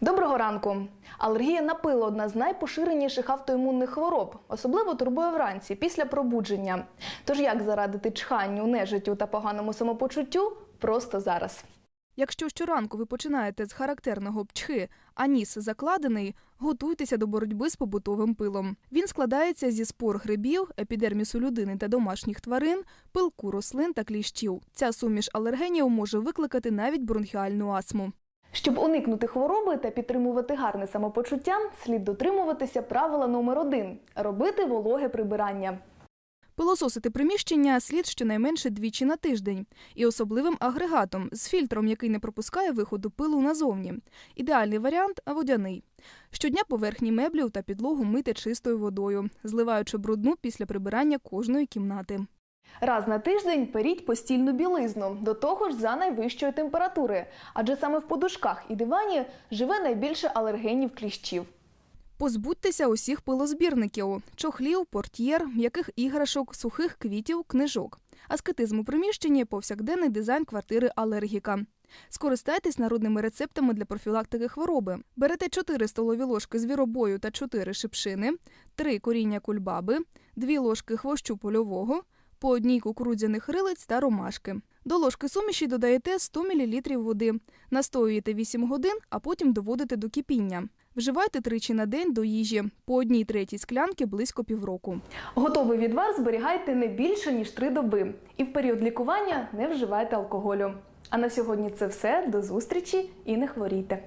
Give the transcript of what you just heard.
Доброго ранку. Алергія на пило одна з найпоширеніших автоімунних хвороб, особливо турбує вранці після пробудження. Тож як зарадити чханню, нежиттю та поганому самопочуттю просто зараз. Якщо щоранку ви починаєте з характерного пчхи, а ніс закладений, готуйтеся до боротьби з побутовим пилом. Він складається зі спор грибів, епідермісу людини та домашніх тварин, пилку рослин та кліщів. Ця суміш алергенів може викликати навіть бронхіальну астму. Щоб уникнути хвороби та підтримувати гарне самопочуття, слід дотримуватися правила номер один робити вологе прибирання. Пилососити приміщення слід щонайменше двічі на тиждень і особливим агрегатом з фільтром, який не пропускає виходу пилу назовні. Ідеальний варіант водяний. Щодня поверхні меблів та підлогу мити чистою водою, зливаючи брудну після прибирання кожної кімнати. Раз на тиждень періть постільну білизну, до того ж за найвищої температури, адже саме в подушках і дивані живе найбільше алергенів кліщів. Позбудьтеся усіх пилозбірників – чохлів, портьєр, м'яких іграшок, сухих квітів, книжок. Аскетизм у приміщенні – повсякденний дизайн квартири алергіка. Скористайтесь народними рецептами для профілактики хвороби. Берете 4 столові ложки звіробою та 4 шипшини, 3 коріння кульбаби, 2 ложки хвощу польового, по одній кукурудзяних рилиць та ромашки. До ложки суміші додаєте 100 мл води, настоюєте 8 годин, а потім доводите до кипіння. Вживайте тричі на день до їжі, по одній третій склянки близько півроку. Готовий відвар зберігайте не більше ніж три доби, і в період лікування не вживайте алкоголю. А на сьогодні це все. До зустрічі і не хворійте.